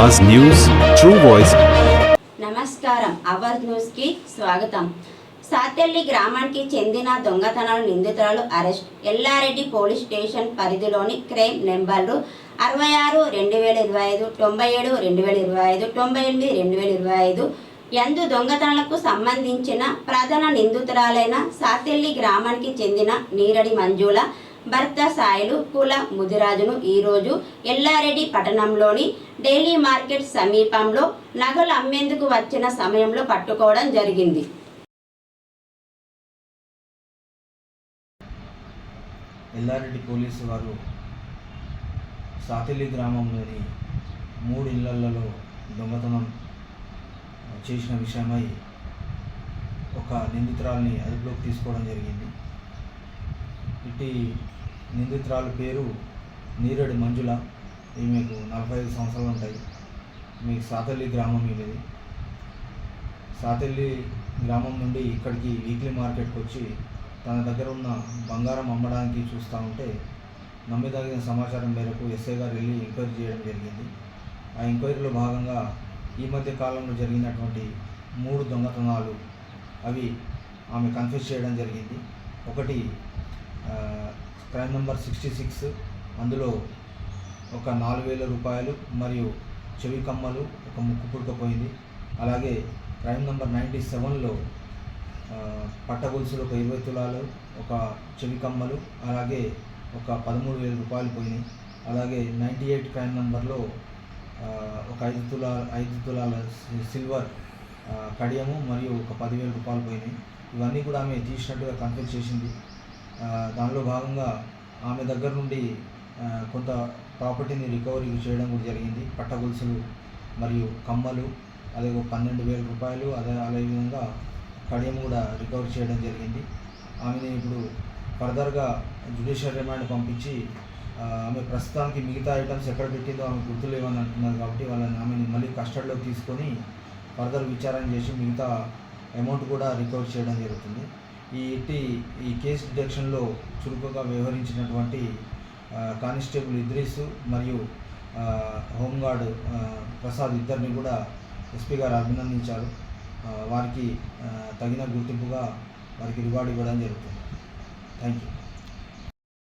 Avaz news true voice నమస్కారం. Our న్యూస్కి స్వాగతం. సాతెల్లి గ్రామానికి చెందిన దొంగతనాలు నిందితురాలు అరెస్ట్. ఎల్లారెడ్డి పోలీస్ స్టేషన్ పరిధిలోని క్రైమ్ నెంబర్లు అరవై ఆరు రెండు వేల ఇరవై ఐదు తొంభై ఏడు రెండు వేల ఇరవై ఐదు తొంభై ఎనిమిది రెండు వేల ఇరవై ఐదు ఎందు దొంగతనాలకు సంబంధించిన ప్రధాన నిందితురాలైన సాతెల్లి గ్రామానికి చెందిన నీరడి మంజుల భర్త సాయిలు కుల ముదిరాజును ఈరోజు ఎల్లారెడ్డి పట్టణంలోని డైలీ మార్కెట్ సమీపంలో నగలు అమ్మేందుకు వచ్చిన సమయంలో పట్టుకోవడం జరిగింది. ఎల్లారెడ్డి పోలీసు వారు సాతిలి గ్రామంలోని మూడు ఇళ్ళలో దొంగతనం చేసిన విషయమై ఒక నిందితురాల్ని అదుపులోకి తీసుకోవడం జరిగింది. ఇటు నిందితురాల పేరు నీరడి మంజుల. ఈమెకు నలభై ఐదు సంవత్సరాలు ఉంటాయి. మీకు సాతల్లి గ్రామం ఇది సాతల్లి గ్రామం నుండి ఇక్కడికి వీక్లీ మార్కెట్కి వచ్చి తన దగ్గర ఉన్న బంగారం అమ్మడానికి చూస్తూ ఉంటే నమ్మదగిన సమాచారం మేరకు ఎస్ఐ గారు వెళ్ళి ఎంక్వైరీ చేయడం జరిగింది. ఆ ఎంక్వైరీలో భాగంగా ఈ మధ్య కాలంలో జరిగినటువంటి మూడు దొంగతనాలు అవి ఆమె కన్ఫ్యూజ్ చేయడం జరిగింది. ఒకటి క్రైమ్ నెంబర్ సిక్స్టీ సిక్స్ అందులో ఒక నాలుగు వేల రూపాయలు మరియు చెవి కమ్మలు ఒక ముక్కు పుడకపోయింది. అలాగే క్రైమ్ నెంబర్ నైంటీ సెవెన్లో పట్టగొలుసులు ఒక ఇరవై తులాలు ఒక చెవి కమ్మలు అలాగే ఒక పదమూడు వేల రూపాయలు పోయినాయి. అలాగే నైంటీ ఎయిట్ క్రైమ్ నెంబర్లో ఒక ఐదు తులా ఐదు తులాల సిల్వర్ కడియము మరియు ఒక పదివేల రూపాయలు పోయినాయి. ఇవన్నీ కూడా ఆమె తీసినట్టుగా కన్ఫ్యూజ్ చేసింది. దానిలో భాగంగా ఆమె దగ్గర నుండి కొంత ప్రాపర్టీని రికవరీ చేయడం కూడా జరిగింది. పట్టగొలుసులు మరియు కమ్మలు అదే ఒక పన్నెండు వేల రూపాయలు అదే అదేవిధంగా కడియం కూడా రికవర్ చేయడం జరిగింది. ఆమెని ఇప్పుడు ఫర్దర్గా జుడిషియల్ రిమాండ్ పంపించి ఆమె ప్రస్తుతానికి మిగతా ఐటమ్స్ ఎక్కడ పెట్టిందో ఆమె గుర్తులేవని అంటున్నారు కాబట్టి వాళ్ళని ఆమెని మళ్ళీ కస్టడీలోకి తీసుకొని ఫర్దర్ విచారణ చేసి మిగతా అమౌంట్ కూడా రికవర్ చేయడం జరుగుతుంది. ఈ ఇట్టి ఈ కేసు డిటెక్షన్లో చురుకుగా వ్యవహరించినటువంటి కానిస్టేబుల్ ఇద్రీసు మరియు హోంగార్డు ప్రసాద్ ఇద్దరిని కూడా ఎస్పీ గారు అభినందించారు. వారికి తగిన గుర్తింపుగా వారికి రివార్డు ఇవ్వడం జరుగుతుంది. Thank you